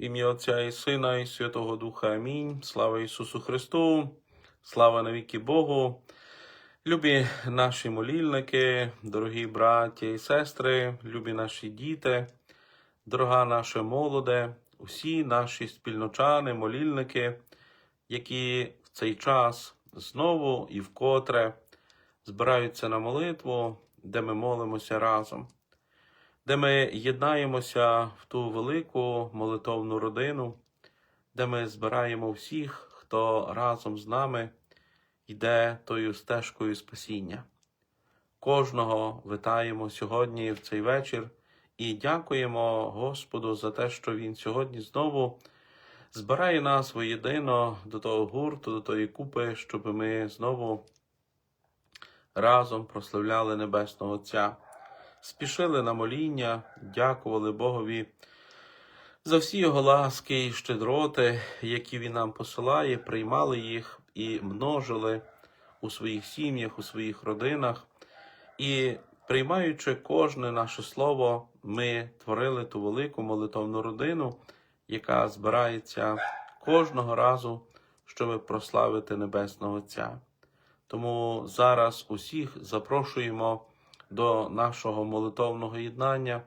ім'я Отця і Сина, і Святого Духа. Амінь. Слава Ісусу Христу, слава навіки Богу. Любі наші молільники, дорогі браті і сестри, любі наші діти, дорога наша молоде, усі наші спільночани, молільники, які в цей час знову і вкотре збираються на молитву, де ми молимося разом, де ми єднаємося в ту велику молитовну родину, де ми збираємо всіх, хто разом з нами йде тою стежкою спасіння. Кожного вітаємо сьогодні в цей вечір і дякуємо Господу за те, що Він сьогодні знову збирає нас воєдино до того гурту, до тої купи, щоб ми знову разом прославляли Небесного Отця, спішили на моління, дякували Богові за всі його ласки і щедроти, які він нам посилає, приймали їх і множили у своїх сім'ях, у своїх родинах. І приймаючи кожне наше слово, ми творили ту велику молитовну родину, яка збирається кожного разу, щоб прославити Небесного Отця. Тому зараз усіх запрошуємо до нашого молитовного єднання.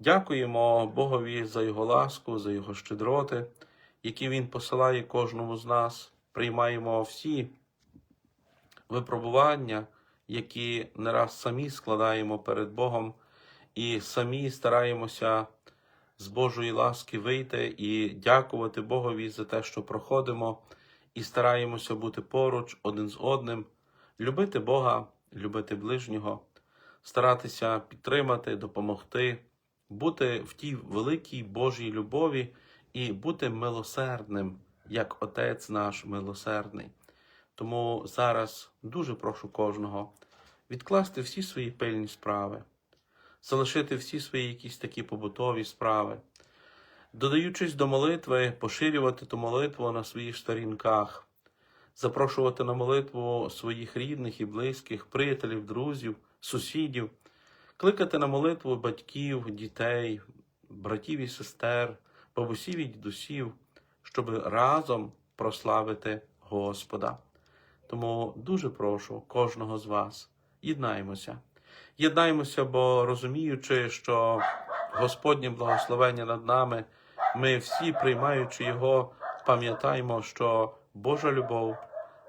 Дякуємо Богові за Його ласку, за Його щедроти, які Він посилає кожному з нас. Приймаємо всі випробування, які не раз самі складаємо перед Богом, і самі стараємося з Божої ласки вийти і дякувати Богові за те, що проходимо, і стараємося бути поруч один з одним, любити Бога, любити ближнього, старатися підтримати, допомогти, бути в тій великій Божій любові і бути милосердним, як Отець наш милосердний. Тому зараз дуже прошу кожного відкласти всі свої пильні справи, залишити всі свої якісь такі побутові справи, додаючись до молитви, поширювати ту молитву на своїх сторінках, запрошувати на молитву своїх рідних і близьких, приятелів, друзів, сусідів, кликати на молитву батьків, дітей, братів і сестер, бабусів і дідусів, щоб разом прославити Господа. Тому дуже прошу кожного з вас, єднаємося. Єднаємося, бо розуміючи, що Господнє благословення над нами, ми всі, приймаючи Його, пам'ятаємо, що Божа любов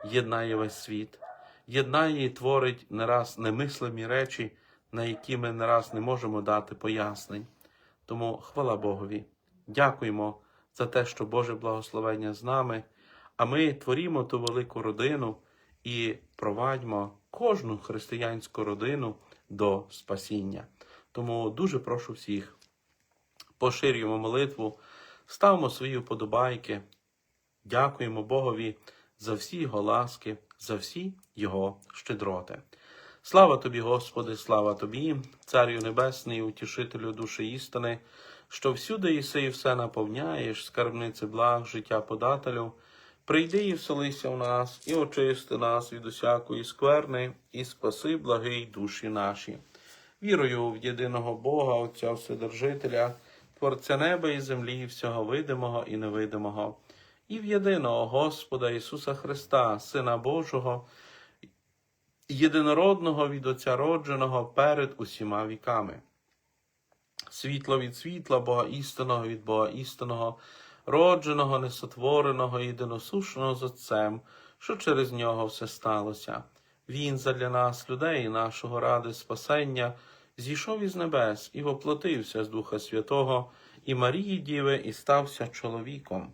єднає весь світ, єднає і творить не раз немислимі речі, на які ми не раз не можемо дати пояснень. Тому хвала Богові. Дякуємо за те, що Боже благословення з нами, а ми творімо ту велику родину і провадьмо кожну християнську родину до спасіння. Тому дуже прошу всіх, поширюємо молитву, ставимо свої вподобайки, дякуємо Богові за всі Його ласки, за всі Його щедроти. Слава тобі, Господи, слава тобі, Царю Небесний, утішителю душі істини, що всюди єси і все наповняєш, скарбниці благ, життя подателю. Прийди і вселися в нас, і очисти нас від усякої скверни, і спаси благий душі наші. Вірую в єдиного Бога, Отця Вседержителя, Творця неба і землі, всього видимого і невидимого, і в єдиного Господа Ісуса Христа, Сина Божого, єдинородного від Отця родженого перед усіма віками. Світло від світла, Бога істинного від Бога істинного, родженого, несотвореного, єдиносушного з Отцем, що через нього все сталося. Він задля нас, людей, нашого ради спасення, зійшов із небес і воплотився з Духа Святого і Марії Діви, і стався чоловіком,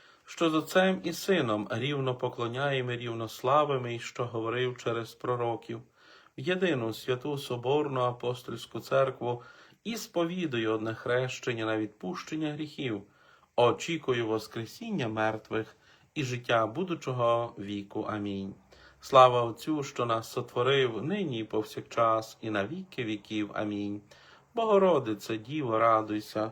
що з Отцем і Сином рівно поклоняємо, рівно славимо, і що говорив через пророків, в єдину святу Соборну апостольську церкву і сповідую одне хрещення на відпущення гріхів, очікую Воскресіння мертвих і життя будучого віку. Амінь. Слава Отцю, що нас сотворив, нині і повсякчас, і на віки віків. Амінь. Богородице, Діво, радуйся,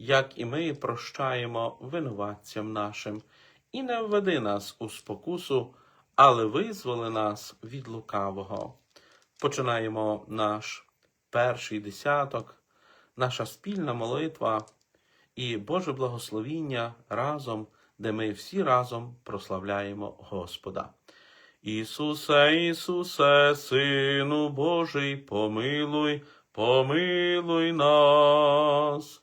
як і ми прощаємо винуватцям нашим, і не введи нас у спокусу, але визволи нас від лукавого. Починаємо наш перший десяток, наша спільна молитва і Боже благословіння разом, де ми всі разом прославляємо Господа. Ісусе, Ісусе, Сину Божий, помилуй, помилуй нас.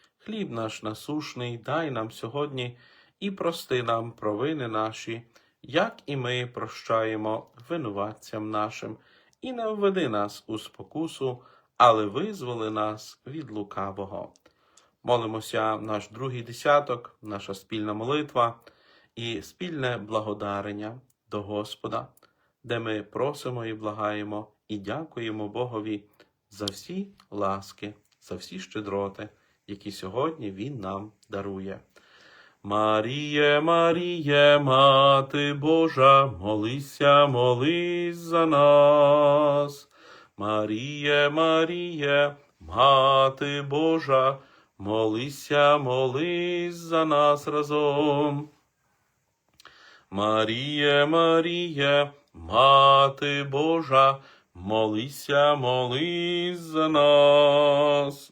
Хліб наш насушний, дай нам сьогодні і прости нам провини наші, як і ми прощаємо винуватцям нашим, і не введи нас у спокусу, але визволи нас від лукавого. Молимося наш другий десяток, наша спільна молитва і спільне благодарення до Господа, де ми просимо і благаємо і дякуємо Богові за всі ласки, за всі щедроти, які сьогодні Він нам дарує. Маріє, Маріє, Мати Божа, молися, молись за нас. Маріє, Маріє, Мати Божа, молися, молись за нас разом. Маріє, Маріє, Мати Божа, молися, молись за нас.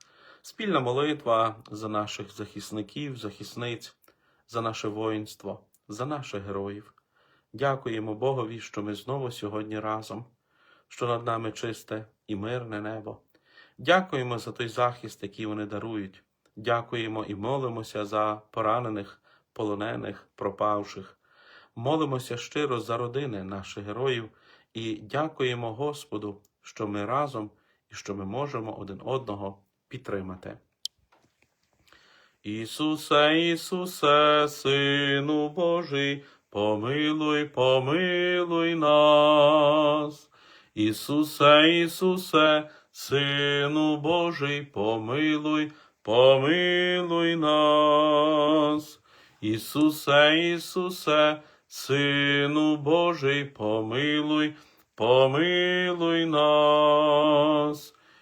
спільна молитва за наших захисників, захисниць, за наше воїнство, за наших героїв. Дякуємо Богові, що ми знову сьогодні разом, що над нами чисте і мирне небо. Дякуємо за той захист, який вони дарують. Дякуємо і молимося за поранених, полонених, пропавших. Молимося щиро за родини наших героїв і дякуємо Господу, що ми разом і що ми можемо один одного підтримати. Ісусе, Ісусе, Сину Божий, помилуй, помилуй нас. Ісусе, Ісусе, Сину Божий, помилуй, помилуй нас. Ісусе, Ісусе, Сину Божий, помилуй, помилуй нас.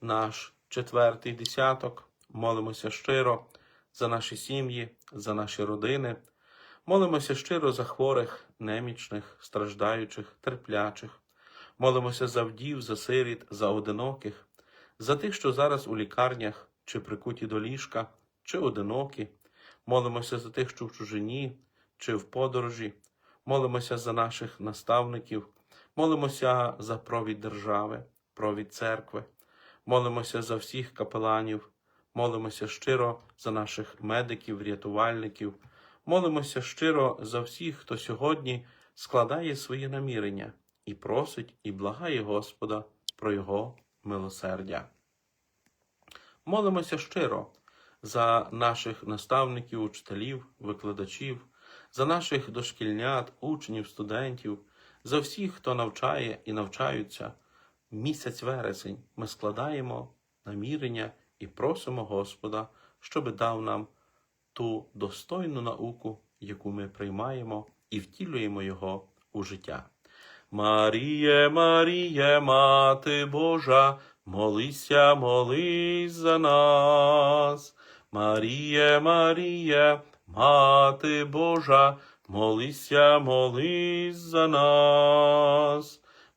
наш четвертий десяток, молимося щиро за наші сім'ї, за наші родини. Молимося щиро за хворих, немічних, страждаючих, терплячих. Молимося за вдів, за сиріт, за одиноких, за тих, що зараз у лікарнях, чи прикуті до ліжка, чи одинокі. Молимося за тих, що в чужині, чи в подорожі. Молимося за наших наставників, молимося за провід держави, провід церкви, молимося за всіх капеланів, молимося щиро за наших медиків, рятувальників, молимося щиро за всіх, хто сьогодні складає свої намірення і просить і благає Господа про Його милосердя. Молимося щиро за наших наставників, учителів, викладачів, за наших дошкільнят, учнів, студентів, за всіх, хто навчає і навчаються. Місяць вересень ми складаємо намірення і просимо Господа, щоби дав нам ту достойну науку, яку ми приймаємо і втілюємо його у життя. Маріє, Маріє, Мати Божа, молися, молись за нас. Маріє, Маріє, Мати Божа, молися, молись за нас.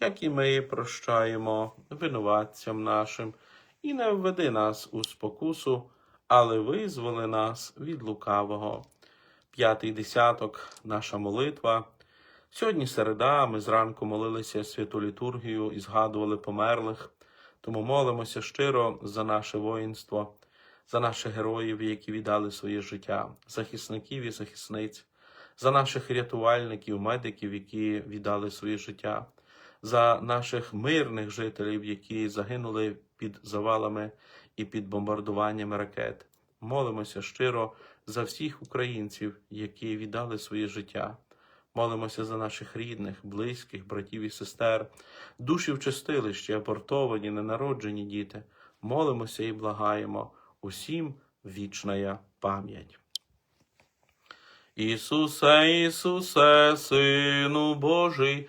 як і ми прощаємо винуватцям нашим, і не введи нас у спокусу, але визволи нас від лукавого. П'ятий десяток, наша молитва. Сьогодні середа, ми зранку молилися святу літургію і згадували померлих, тому молимося щиро за наше воїнство, за наших героїв, які віддали своє життя, захисників і захисниць, за наших рятувальників, медиків, які віддали своє життя, за наших мирних жителів, які загинули під завалами і під бомбардуваннями ракет. Молимося щиро за всіх українців, які віддали своє життя. Молимося за наших рідних, близьких, братів і сестер, душі в чистилищі, абортовані, ненароджені діти. Молимося і благаємо усім вічна пам'ять. Ісусе, Ісусе, Сину Божий,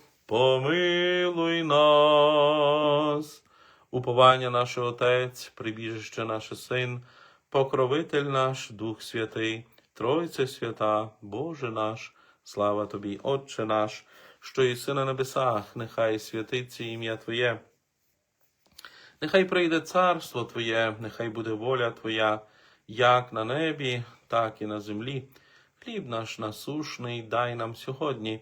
помилуй нас. Уповання наше Отець, прибіжище наше Син, покровитель наш, Дух Святий, Тройце свята, Боже наш, слава Тобі, Отче наш, що єси на небесах, нехай святиться ім'я Твоє. Нехай прийде царство Твоє, нехай буде воля Твоя, як на небі, так і на землі. Хліб наш насушний дай нам сьогодні,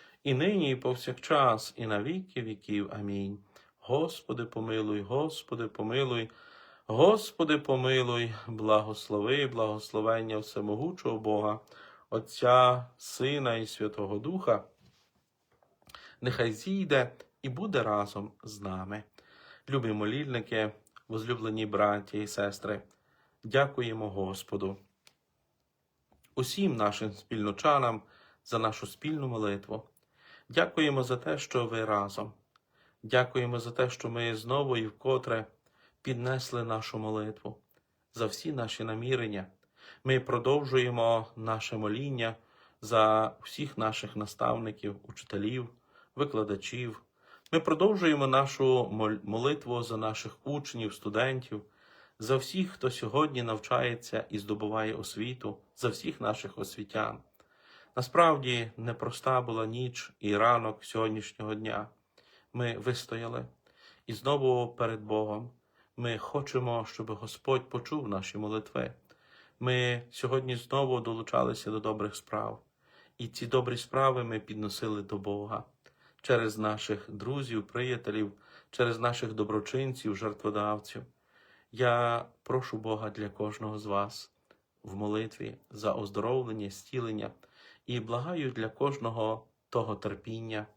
і нині, і повсякчас, і на віки віків. Амінь. Господи, помилуй, Господи, помилуй, Господи, помилуй, благослови, благословення всемогучого Бога, Отця, Сина і Святого Духа. Нехай зійде і буде разом з нами. Любі молільники, возлюблені браті і сестри, дякуємо Господу усім нашим спільночанам за нашу спільну молитву. Дякуємо за те, що ви разом. Дякуємо за те, що ми знову і вкотре піднесли нашу молитву, за всі наші намірення. Ми продовжуємо наше моління за всіх наших наставників, учителів, викладачів. Ми продовжуємо нашу молитву за наших учнів, студентів, за всіх, хто сьогодні навчається і здобуває освіту, за всіх наших освітян. Насправді непроста була ніч і ранок сьогоднішнього дня. Ми вистояли і знову перед Богом. Ми хочемо, щоб Господь почув наші молитви. Ми сьогодні знову долучалися до добрих справ, і ці добрі справи ми підносили до Бога через наших друзів, приятелів, через наших доброчинців, жертводавців. Я прошу Бога для кожного з вас в молитві за оздоровлення, зцілення і благаю для кожного того терпіння,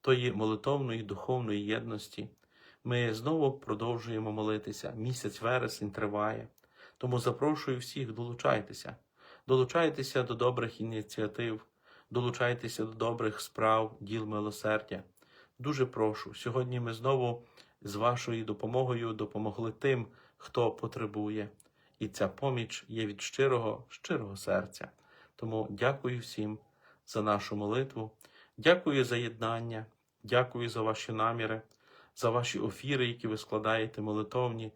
тої молитовної духовної єдності. Ми знову продовжуємо молитися. Місяць вересень триває. Тому запрошую всіх, долучайтеся. Долучайтеся до добрих ініціатив, долучайтеся до добрих справ, діл милосердя. Дуже прошу. Сьогодні ми знову з вашою допомогою допомогли тим, хто потребує. І ця поміч є від щирого, щирого серця. Тому дякую всім за нашу молитву, дякую за єднання, дякую за ваші наміри, за ваші офіри, які ви складаєте молитовні.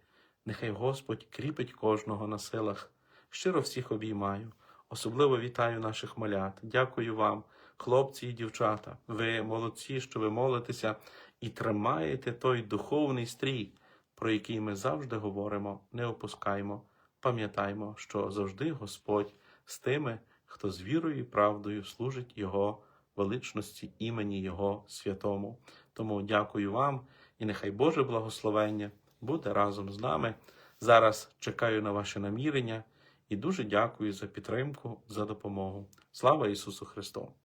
Нехай Господь кріпить кожного на силах. Щиро всіх обіймаю. Особливо вітаю наших малят. Дякую вам, хлопці і дівчата. Ви молодці, що ви молитеся і тримаєте той духовний стрій, про який ми завжди говоримо, не опускаймо. Пам'ятаймо, що завжди Господь з тими, хто з вірою і правдою служить Його величності імені Його святому. Тому дякую вам і нехай Боже благословення буде разом з нами. Зараз чекаю на ваші намірення і дуже дякую за підтримку, за допомогу. Слава Ісусу Христу!